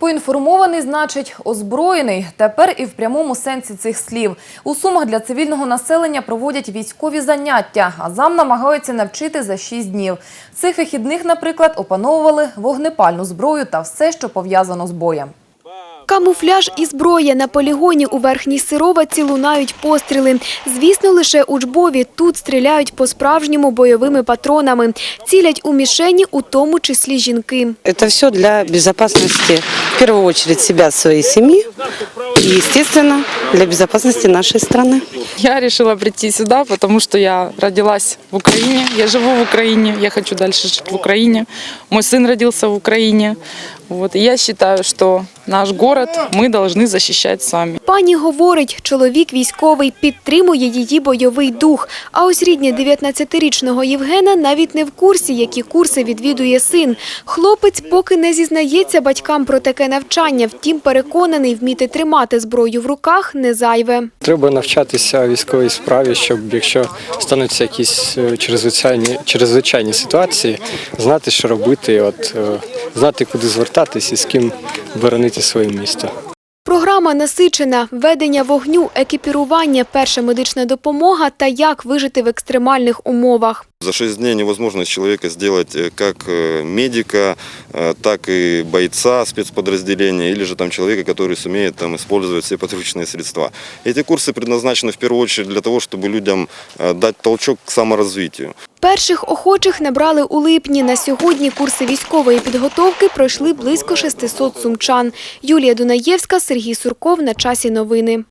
Поінформований, значить, озброєний. Тепер і в прямому сенсі цих слів. У Сумах для цивільного населення проводять військові заняття, а зам намагаються навчити за 6 днів. Цих вихідних, наприклад, опановували вогнепальну зброю та все, що пов'язано з боєм. Камуфляж і зброя на полігоні у Верхній Сироваці лунають постріли. Звісно, лише учбові. Тут стріляють по-справжньому бойовими патронами. Цілять у мішені, у тому числі жінки. Это все для безопасности, в первую очередь, себя, своей семьи и, естественно, для безопасности нашей страны. Я решила прийти сюда, потому что я родилась в Украине, я живу в Украине, я хочу дальше жить в Украине. Мой сын родился в Украине. Вот. Я считаю, что наш город мы должны защищать сами. Пані говорить, чоловік військовий підтримує її бойовий дух. А ось рідня 19-річного Євгена навіть не в курсі, які курси відвідує син. Хлопець поки не зізнається батькам про таке навчання, втім переконаний, вміти тримати зброю в руках не зайве. Треба навчатися військовій справі, щоб якщо стануться якісь е, чрезвичайні, чрезвичайні ситуації, знати, що робити, от, е, знати, куди звертатись і з ким боронити своє місто. Програма насичена – ведення вогню, екіпірування, перша медична допомога та як вижити в екстремальних умовах. За 6 дней невозможно из человека сделать э, как э, медика, э, так и бойца спецподразделения, или же там человека, который сумеет там использовать все подручные средства. Эти курсы предназначены в первую очередь для того, чтобы людям э, дать толчок к саморазвитию. Перших охочих набрали у липні. На сьогодні курси військової підготовки пройшли близько 600 сумчан. Юлія Дунаєвська, Сергій Сурков. На часі новини.